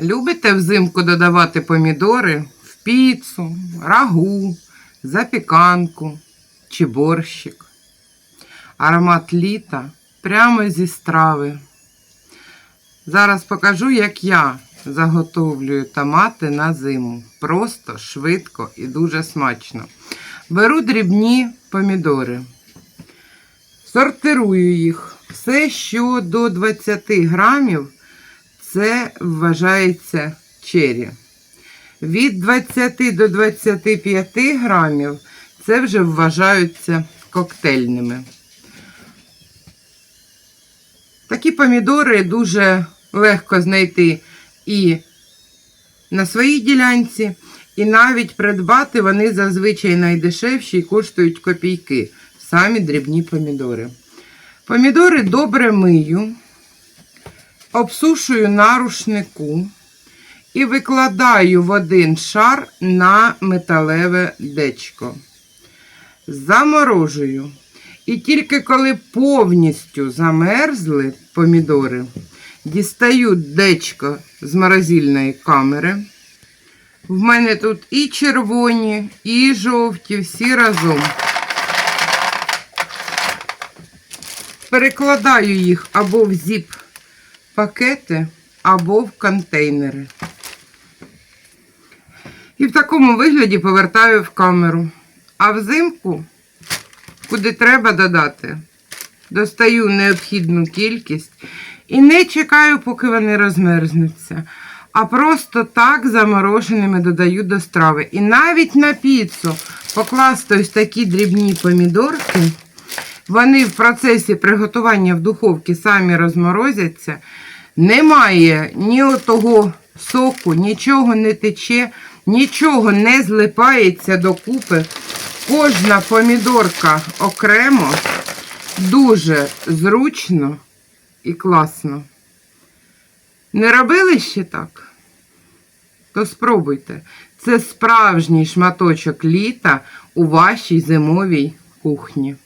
Любите взимку додавати помідори в піцу, рагу, запіканку чи борщик. Аромат літа прямо зі страви. Зараз покажу, як я заготовлюю томати на зиму. Просто, швидко і дуже смачно. Беру дрібні помідори, сортирую їх. Все, що до 20 грамів, це вважається чері. Від 20 до 25 грамів це вже вважаються коктейльними. Такі помідори дуже легко знайти і на своїй ділянці, і навіть придбати вони зазвичай найдешевші і коштують копійки. Самі дрібні помідори. Помідори добре мию, обсушую на рушнику і викладаю в один шар на металеве дечко. Заморожую. І тільки коли повністю замерзли помідори, дістаю дечко з морозильної камери. В мене тут і червоні, і жовті, всі разом. Перекладаю їх або в зіп-пакети, або в контейнери. І в такому вигляді повертаю в камеру. А взимку, куди треба додати, достаю необхідну кількість і не чекаю, поки вони розмерзнуться. А просто так замороженими додаю до страви. І навіть на піцу покласти ось такі дрібні помідорки. Вони в процесі приготування в духовці самі розморозяться. Немає ні отого соку, нічого не тече, нічого не злипається докупи. Кожна помідорка окремо, дуже зручно і класно. Не робили ще так? То спробуйте. Це справжній шматочок літа у вашій зимовій кухні.